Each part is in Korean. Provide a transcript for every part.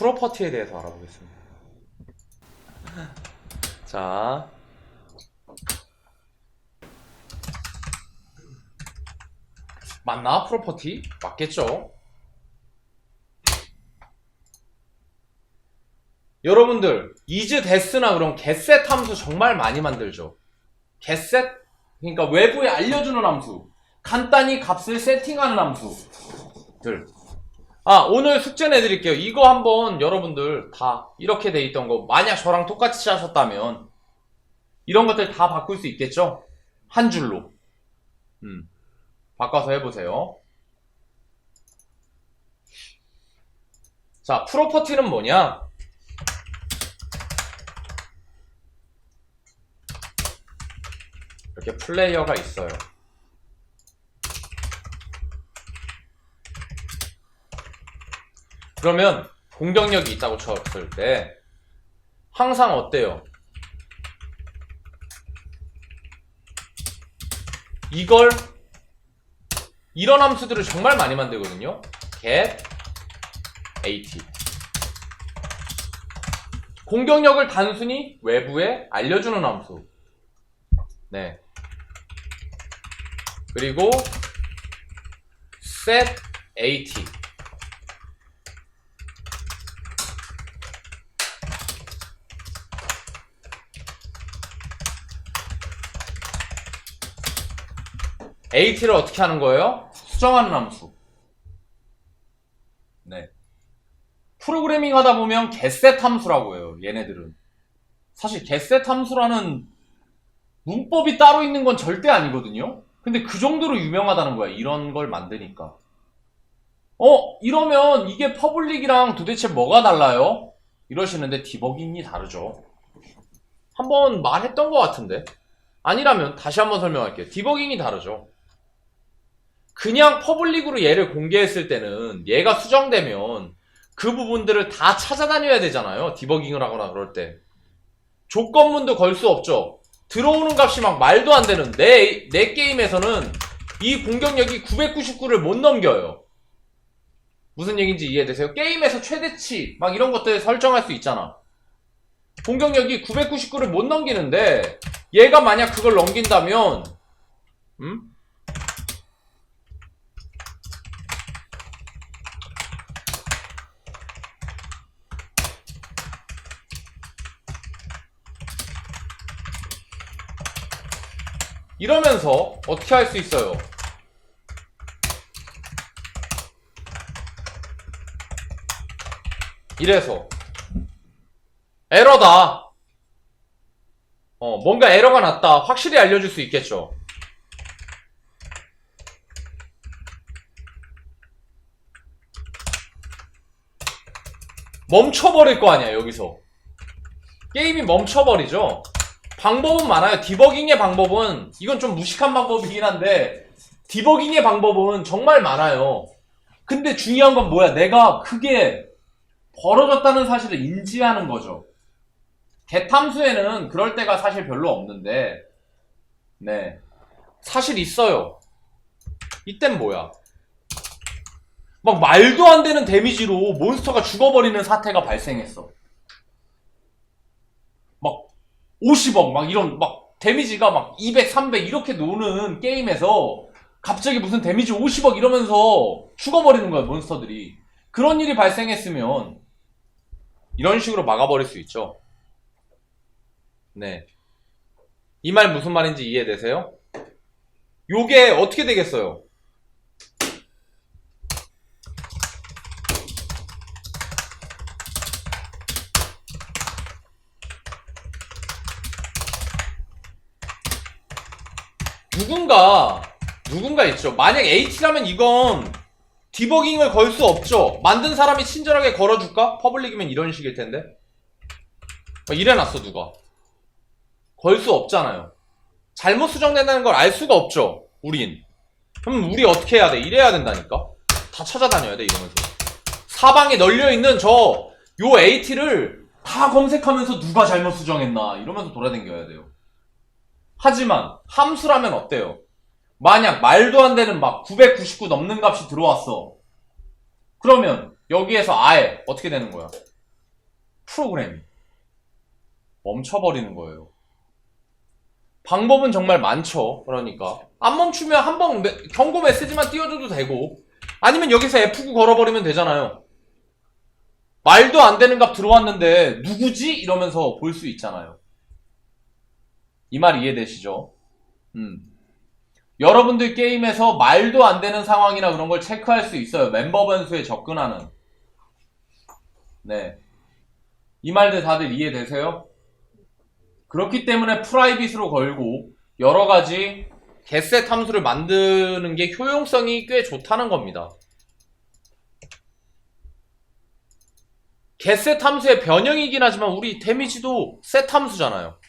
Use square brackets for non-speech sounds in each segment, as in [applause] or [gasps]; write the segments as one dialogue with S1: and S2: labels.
S1: 프로퍼티에 대해서 알아보겠습니다. 자. 맞나? 프로퍼티? 맞겠죠? 여러분들, 이즈 데스나 그런 getset 함수 정말 많이 만들죠. getset? 그러니까 외부에 알려주는 함수. 간단히 값을 세팅하는 함수들. 아, 오늘 숙제 내드릴게요. 이거 한번 여러분들 다 이렇게 돼 있던 거, 만약 저랑 똑같이 하셨다면, 이런 것들 다 바꿀 수 있겠죠? 한 줄로. 음. 바꿔서 해보세요. 자, 프로퍼티는 뭐냐? 이렇게 플레이어가 있어요. 그러면 공격력이 있다고 쳤을 때 항상 어때요? 이걸 이런 함수들을 정말 많이 만들거든요. get at 공격력을 단순히 외부에 알려주는 함수. 네. 그리고 set at at를 어떻게 하는 거예요? 수정하는 함수. 네. 프로그래밍 하다 보면 getset 함수라고 해요. 얘네들은. 사실 getset 함수라는 문법이 따로 있는 건 절대 아니거든요. 근데 그 정도로 유명하다는 거야. 이런 걸 만드니까. 어, 이러면 이게 퍼블릭이랑 도대체 뭐가 달라요? 이러시는데 디버깅이 다르죠. 한번 말했던 것 같은데. 아니라면 다시 한번 설명할게요. 디버깅이 다르죠. 그냥 퍼블릭으로 얘를 공개했을 때는 얘가 수정되면 그 부분들을 다 찾아다녀야 되잖아요. 디버깅을 하거나 그럴 때. 조건문도 걸 수 없죠. 들어오는 값이 막 말도 안 되는 내, 내 게임에서는 이 공격력이 999를 못 넘겨요. 무슨 얘기인지 이해되세요? 게임에서 최대치 막 이런 것들 설정할 수 있잖아. 공격력이 999를 못 넘기는데 얘가 만약 그걸 넘긴다면 음? 이러면서 어떻게 할 수 있어요? 이래서 에러다. 어, 뭔가 에러가 났다. 확실히 알려줄 수 있겠죠. 멈춰버릴 거 아니야, 여기서. 게임이 멈춰버리죠. 방법은 많아요. 디버깅의 방법은, 이건 좀 무식한 방법이긴 한데, 디버깅의 방법은 정말 많아요. 근데 중요한 건 뭐야? 내가 크게 벌어졌다는 사실을 인지하는 거죠. 개탐수에는 그럴 때가 사실 별로 없는데, 네. 사실 있어요. 이땐 뭐야? 막 말도 안 되는 데미지로 몬스터가 죽어버리는 사태가 발생했어. 막 50억 막 이런 막 데미지가 막 200, 300 이렇게 노는 게임에서 갑자기 무슨 데미지 50억 이러면서 죽어버리는 거야 몬스터들이. 그런 일이 발생했으면 이런 식으로 막아버릴 수 있죠. 네. 이 말 무슨 말인지 이해되세요? 요게 어떻게 되겠어요? 누군가 누군가 있죠. 만약 H라면 이건 디버깅을 걸 수 없죠. 만든 사람이 친절하게 걸어줄까? 퍼블릭이면 이런 식일 텐데. 막 이래놨어 누가. 걸 수 없잖아요. 잘못 수정된다는 걸 알 수가 없죠. 우린. 그럼 우리 어떻게 해야 돼? 이래야 된다니까. 다 찾아다녀야 돼 이러면서. 사방에 널려 있는 저 요 AT를 다 검색하면서 누가 잘못 수정했나 이러면서 돌아다녀야 돼요. 하지만 함수라면 어때요? 만약 말도 안 되는 막 999 넘는 값이 들어왔어. 그러면 여기에서 아예 어떻게 되는 거야? 프로그램이 멈춰버리는 거예요. 방법은 정말 많죠. 그러니까 안 멈추면 한 번 경고 메시지만 띄워줘도 되고 아니면 여기서 F9 걸어버리면 되잖아요. 말도 안 되는 값 들어왔는데 누구지? 이러면서 볼 수 있잖아요. 이 말 이해되시죠? 음. 여러분들 게임에서 말도 안 되는 상황이나 그런 걸 체크할 수 있어요. 멤버 변수에 접근하는. 네. 이 말들 다들 이해되세요? 그렇기 때문에 프라이빗으로 걸고 여러 가지 개셋 함수를 만드는 게 효용성이 꽤 좋다는 겁니다. 개셋 함수의 변형이긴 하지만 우리 데미지도 셋 함수잖아요.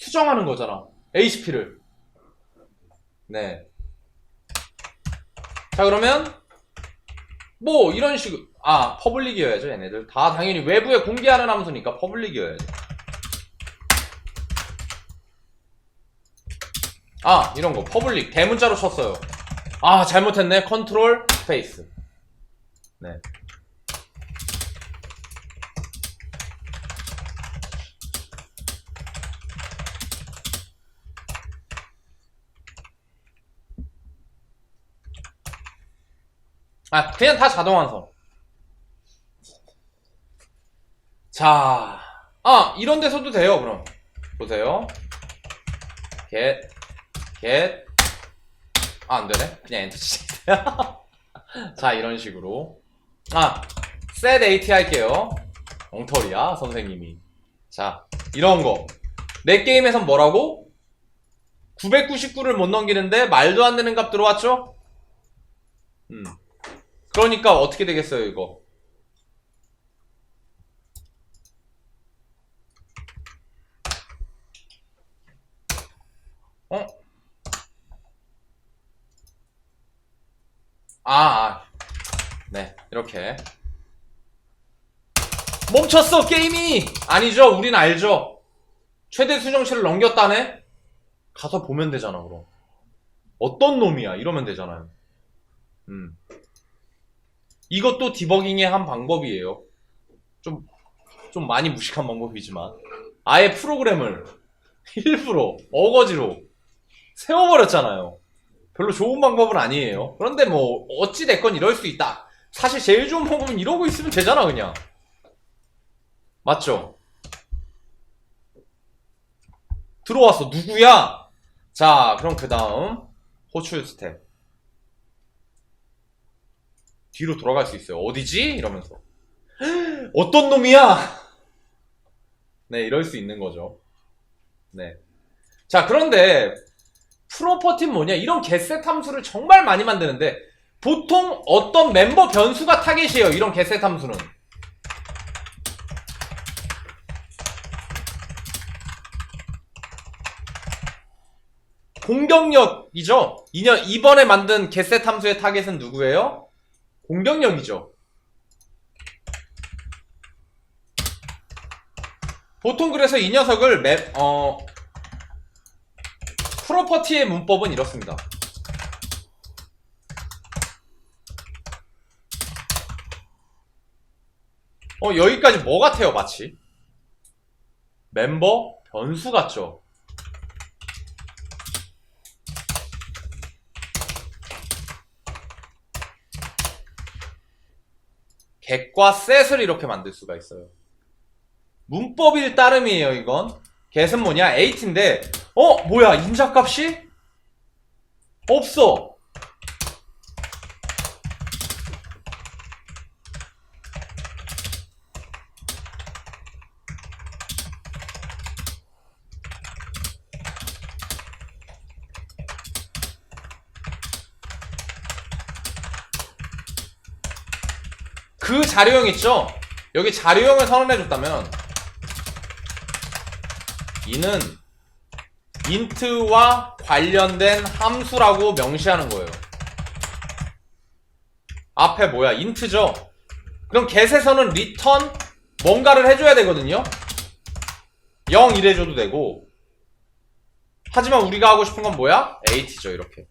S1: 수정하는 거잖아. HP를. 네. 자, 그러면, 뭐, 이런 식으로, 아, 퍼블릭이어야죠, 얘네들. 다 당연히 외부에 공개하는 함수니까 퍼블릭이어야죠. 아, 이런 거. 퍼블릭. 대문자로 쳤어요. 아, 잘못했네. 컨트롤, 스페이스. 네. 아, 그냥 다 자동 완성. 자, 아, 이런 데서도 돼요, 그럼. 보세요. get, get. 아, 안 되네. 그냥 엔터 치세요. [laughs] 자, 이런 식으로. 아, set AT 할게요. 엉터리야, 선생님이. 자, 이런 거. 내 게임에선 뭐라고? 999를 못 넘기는데 말도 안 되는 값 들어왔죠? 음. 그러니까 어떻게 되겠어요, 이거? 어? 아, 아. 네, 이렇게. 멈췄어, 게임이! 아니죠, 우린 알죠. 최대 수정치를 넘겼다네? 가서 보면 되잖아, 그럼. 어떤 놈이야, 이러면 되잖아요. 음. 이것도 디버깅의 한 방법이에요. 좀, 좀 많이 무식한 방법이지만. 아예 프로그램을 [laughs] 일부러 어거지로 세워버렸잖아요. 별로 좋은 방법은 아니에요. 그런데 뭐, 어찌됐건 이럴 수 있다. 사실 제일 좋은 방법은 이러고 있으면 되잖아, 그냥. 맞죠? 들어왔어. 누구야? 자, 그럼 그 다음, 호출 스텝. 뒤로 돌아갈 수 있어요. 어디지? 이러면서. [gasps] 어떤 놈이야? 네, 이럴 수 있는 거죠. 네. 자, 그런데, 프로퍼티는 뭐냐? 이런 개셋 함수를 정말 많이 만드는데, 보통 어떤 멤버 변수가 타겟이에요. 이런 개셋 함수는. 공격력이죠? 이번에 만든 개셋 함수의 타겟은 누구예요? 공격력이죠. 보통 그래서 이 녀석을 맵, 어, 프로퍼티의 문법은 이렇습니다. 어, 여기까지 뭐 같아요, 마치? 멤버 변수 같죠? Get과 set을 이렇게 만들 수가 있어요. 문법일 따름이에요, 이건. get은 뭐냐? 8인데, 어? 뭐야? 인자값이? 없어. 그 자료형 있죠? 여기 자료형을 선언해줬다면 이는 int와 관련된 함수라고 명시하는 거예요. 앞에 뭐야? int죠? 그럼 get에서는 return 뭔가를 해줘야 되거든요? 0 이래줘도 되고 하지만 우리가 하고 싶은 건 뭐야? 8죠 이렇게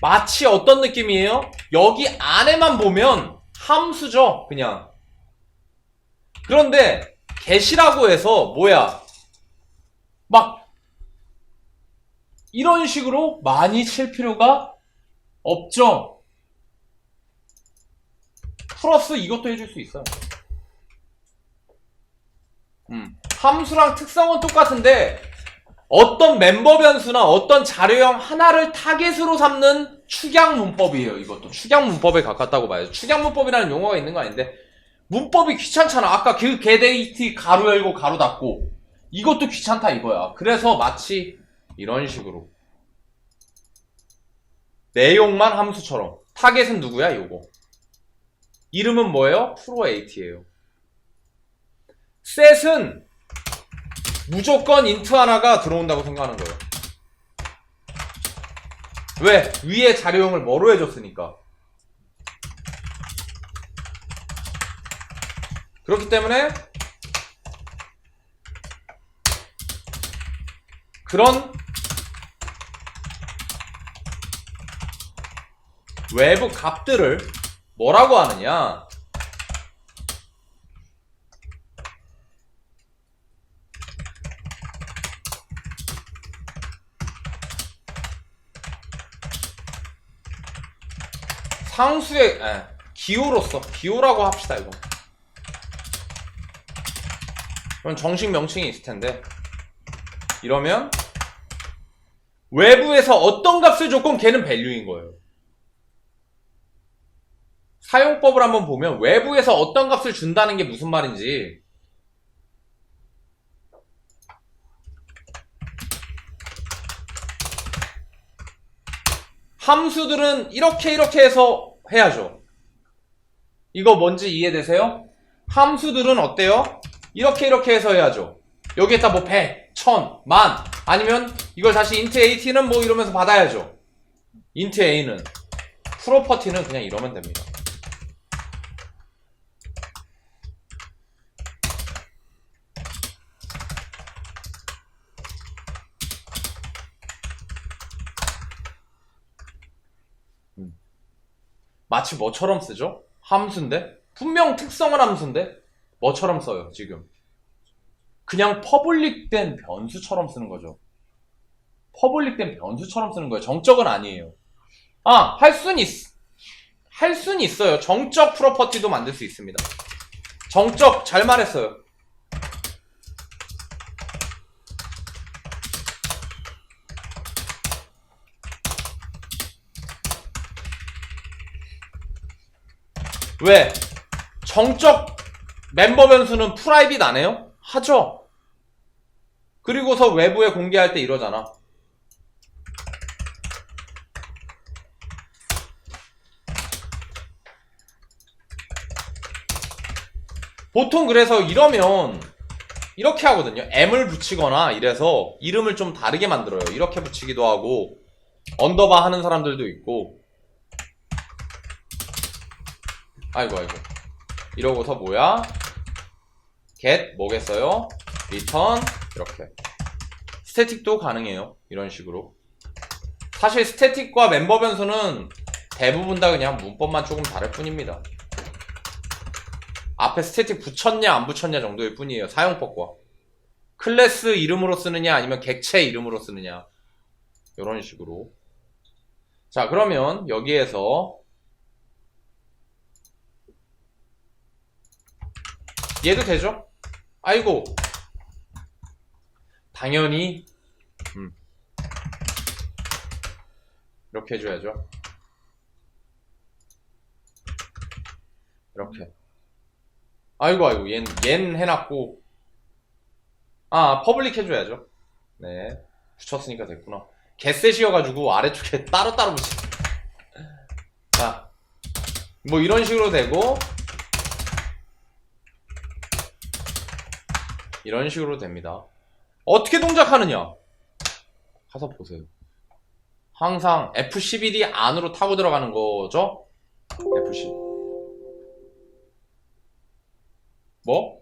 S1: 마치 어떤 느낌이에요? 여기 안에만 보면 함수죠, 그냥. 그런데 get이라고 해서 뭐야? 막 이런 식으로 많이 칠 필요가 없죠. 플러스 이것도 해줄 수 있어요. 음, 함수랑 특성은 똑같은데 어떤 멤버 변수나 어떤 자료형 하나를 타겟으로 삼는 축약 문법이에요. 이것도 축약 문법에 가깝다고 봐야죠. 축약 문법이라는 용어가 있는 거 아닌데 문법이 귀찮잖아. 아까 그 게데이트 가로 열고 가로 닫고 이것도 귀찮다 이거야. 그래서 마치 이런 식으로 내용만 함수처럼 타겟은 누구야? 요거 이름은 뭐예요? 프로8이에요 셋은 무조건 인트 하나가 들어온다고 생각하는 거예요. 왜? 위에 자료형을 뭐로 해줬으니까. 그렇기 때문에 그런 외부 값들을 뭐라고 하느냐? 상수의 에, 기호로서 기호라고 합시다 이거. 그럼 정식 명칭이 있을 텐데 이러면 외부에서 어떤 값을 줬건 걔는 밸류인 거예요. 사용법을 한번 보면 외부에서 어떤 값을 준다는 게 무슨 말인지 함수들은 이렇게 이렇게 해서 해야죠. 이거 뭔지 이해되세요? 함수들은 어때요? 이렇게 이렇게 해서 해야죠. 여기에다 뭐 100, 1000, 만 아니면 이걸 다시 int at는 뭐 이러면서 받아야죠. int a는 프로퍼티는 그냥 이러면 됩니다. 마치 뭐처럼 쓰죠? 함수인데? 분명 특성은 함수인데? 뭐처럼 써요, 지금? 그냥 퍼블릭된 변수처럼 쓰는 거죠. 퍼블릭된 변수처럼 쓰는 거예요. 정적은 아니에요. 아, 할 순 있, 할 순 있어요. 정적 프로퍼티도 만들 수 있습니다. 정적, 잘 말했어요. 왜? 정적 멤버 변수는 프라이빗 안 해요? 하죠. 그리고서 외부에 공개할 때 이러잖아. 보통 그래서 이러면 이렇게 하거든요. M을 붙이거나 이래서 이름을 좀 다르게 만들어요. 이렇게 붙이기도 하고 언더바 하는 사람들도 있고 아이고 아이고. 이러고서 뭐야? get 뭐겠어요? return 이렇게. 스태틱도 가능해요. 이런 식으로. 사실 스태틱과 멤버 변수는 대부분 다 그냥 문법만 조금 다를 뿐입니다. 앞에 스태틱 붙였냐 안 붙였냐 정도일 뿐이에요. 사용법과. 클래스 이름으로 쓰느냐 아니면 객체 이름으로 쓰느냐. 이런 식으로. 자 그러면 여기에서 얘도 되죠? 아이고. 당연히, 음. 이렇게 해줘야죠. 이렇게. 아이고, 아이고, 얜, 얜 해놨고. 아, 퍼블릭 해줘야죠. 네. 붙였으니까 됐구나. 개셋이어가지고 아래쪽에 따로따로 붙이. 자. 뭐 이런 식으로 되고, 이런 식으로 됩니다. 어떻게 동작하느냐? 가서 보세요. 항상 F11이 안으로 타고 들어가는 거죠? F11. 뭐?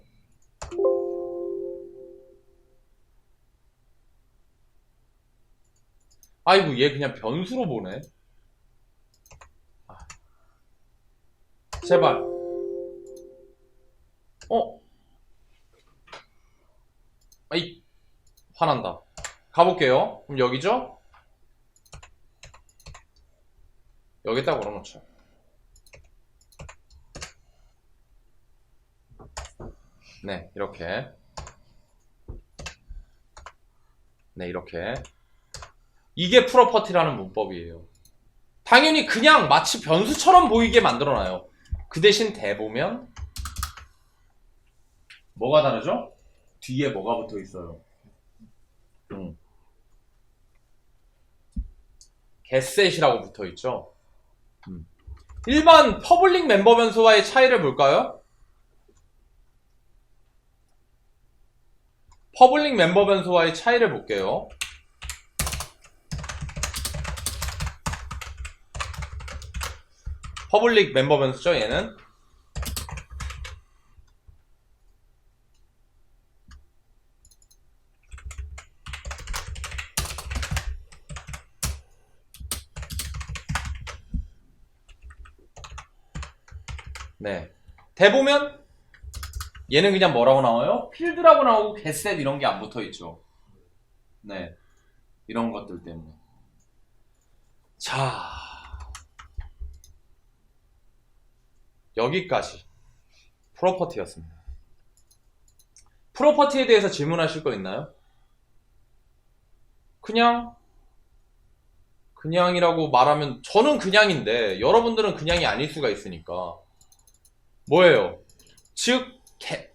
S1: 아이고, 얘 그냥 변수로 보네. 아. 제발. 어? 아이, 화난다. 가볼게요. 그럼 여기죠? 여기다 걸어놓죠. 네, 이렇게. 네, 이렇게. 이게 프로퍼티라는 문법이에요. 당연히 그냥 마치 변수처럼 보이게 만들어놔요. 그 대신 대보면 뭐가 다르죠? 뒤에 뭐가 붙어 있어요? 음. getset이라고 붙어 있죠. 음. 일반 퍼블릭 멤버 변수와의 차이를 볼까요? 퍼블릭 멤버 변수와의 차이를 볼게요. 퍼블릭 멤버 변수죠, 얘는. 네. 대보면 얘는 그냥 뭐라고 나와요? 필드라고 나오고 getset 이런 게 안 붙어 있죠. 네. 이런 것들 때문에. 자. 여기까지 프로퍼티였습니다. 프로퍼티에 대해서 질문하실 거 있나요? 그냥 그냥이라고 말하면 저는 그냥인데 여러분들은 그냥이 아닐 수가 있으니까 뭐예요? 즉 개-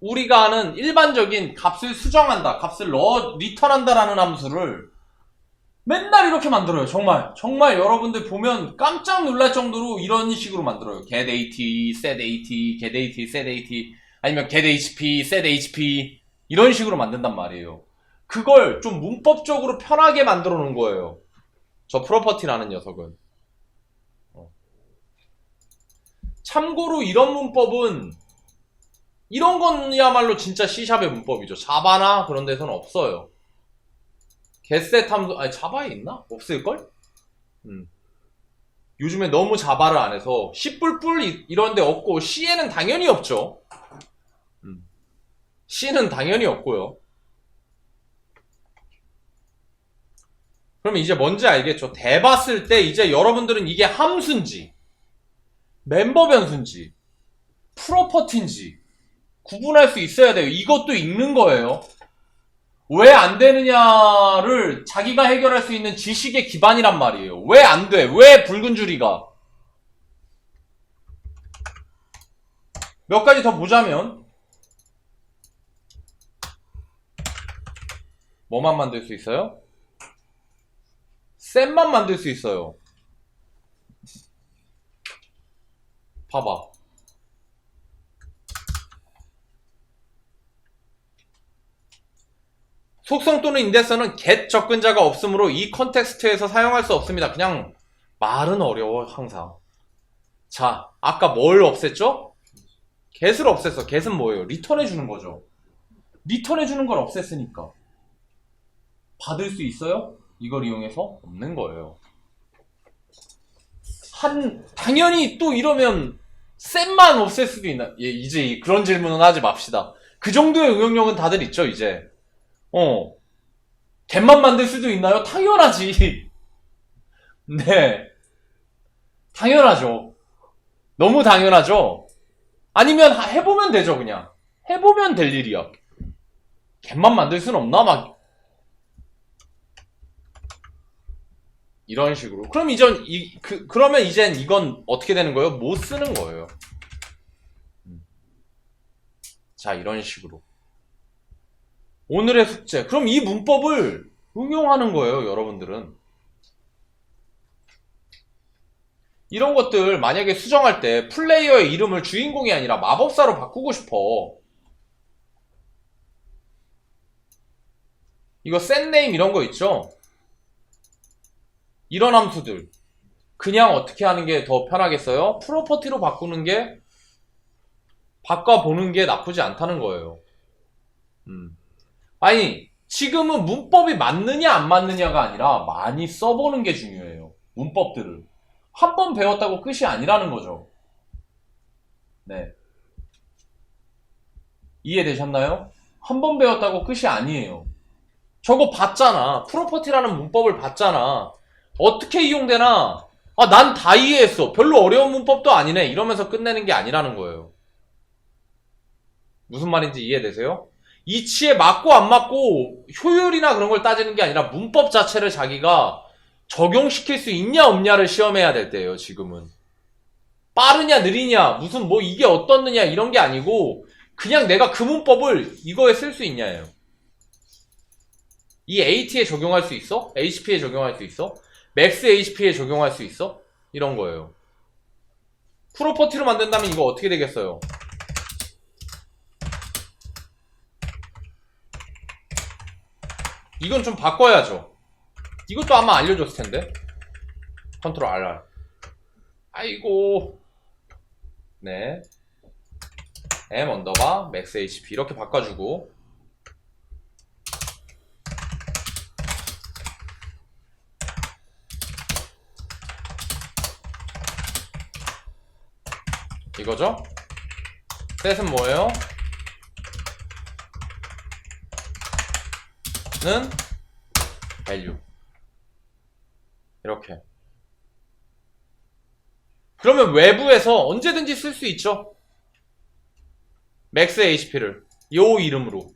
S1: 우리가 아는 일반적인 값을 수정한다, 값을 넣어 리턴한다라는 함수를 맨날 이렇게 만들어요. 정말 정말 여러분들 보면 깜짝 놀랄 정도로 이런 식으로 만들어요. get at, set at, get at, set at 아니면 get hp, set hp 이런 식으로 만든단 말이에요. 그걸 좀 문법적으로 편하게 만들어 놓은 거예요. 저 프로퍼티라는 녀석은. 어. 참고로 이런 문법은 이런 건야말로 진짜 C샵의 문법이죠. 자바나 그런 데서는 없어요. getset 함수, 아니 자바에 있나? 없을걸? 음. 요즘에 너무 자바를 안 해서 C++ 이- 이런 데 없고 C에는 당연히 없죠. 음. C는 당연히 없고요. 그럼 이제 뭔지 알겠죠? 대봤을 때 이제 여러분들은 이게 함수인지 멤버 변수인지 프로퍼티인지 구분할 수 있어야 돼요. 이것도 읽는 거예요. 왜 안 되느냐를 자기가 해결할 수 있는 지식의 기반이란 말이에요. 왜 안 돼? 왜 붉은 줄이가? 몇 가지 더 보자면 뭐만 만들 수 있어요? 셋만 만들 수 있어요. 봐봐. 속성 또는 인데서는 get 접근자가 없으므로 이 컨텍스트에서 사용할 수 없습니다. 그냥 말은 어려워 항상. 자, 아까 뭘 없앴죠? get을 없앴어. get은 뭐예요? 리턴해 주는 거죠. 리턴해 주는 걸 없앴으니까 받을 수 있어요? 이걸 이용해서 없는 거예요. 한 당연히 또 이러면 셋만 없앨 수도 있나? 예, 이제 이- 그런 질문은 하지 맙시다. 그 정도의 응용력은 다들 있죠, 이제. 어. 갯만 만들 수도 있나요? 당연하지. [laughs] 네. 당연하죠. 너무 당연하죠. 아니면 하- 해보면 되죠, 그냥. 해보면 될 일이야. 갯만 만들 순 없나? 막. 이런 식으로. 그럼 이전, 이, 그, 그러면 이젠 이건 어떻게 되는 거예요? 못 쓰는 거예요. 음. 자, 이런 식으로. 오늘의 숙제. 그럼 이 문법을 응용하는 거예요, 여러분들은. 이런 것들 만약에 수정할 때 플레이어의 이름을 주인공이 아니라 마법사로 바꾸고 싶어. 이거 셋네임 이런 거 있죠? 이런 함수들. 그냥 어떻게 하는 게 더 편하겠어요? 프로퍼티로 바꾸는 게 바꿔보는 게 나쁘지 않다는 거예요. 음. 아니, 지금은 문법이 맞느냐 안 맞느냐가 아니라 많이 써보는 게 중요해요. 문법들을. 한 번 배웠다고 끝이 아니라는 거죠. 네. 이해되셨나요? 한 번 배웠다고 끝이 아니에요. 저거 봤잖아. 프로퍼티라는 문법을 봤잖아. 어떻게 이용되나? 아, 난 다 이해했어. 별로 어려운 문법도 아니네. 이러면서 끝내는 게 아니라는 거예요. 무슨 말인지 이해되세요? 이치에 맞고 안 맞고 효율이나 그런 걸 따지는 게 아니라 문법 자체를 자기가 적용시킬 수 있냐 없냐를 시험해야 될 때예요, 지금은. 빠르냐 느리냐 무슨 뭐 이게 어떻느냐 이런 게 아니고 그냥 내가 그 문법을 이거에 쓸 수 있냐예요. 이 AT에 적용할 수 있어? HP에 적용할 수 있어? 맥스 HP에 적용할 수 있어? 이런 거예요. 프로퍼티로 만든다면 이거 어떻게 되겠어요? 이건 좀 바꿔야죠. 이것도 아마 알려줬을 텐데. 컨트롤 RR. 아이고. 네. M 언더바 맥스 HP 이렇게 바꿔주고 이거죠? 셋은 뭐예요? 는 value 이렇게 그러면 외부에서 언제든지 쓸 수 있죠. 맥스 HP를 요 이름으로.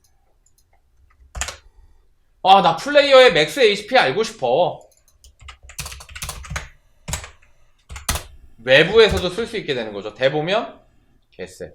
S1: 아, 나 플레이어의 맥스 HP 알고 싶어. 외부에서도 쓸 수 있게 되는 거죠. 대보면 개쎄.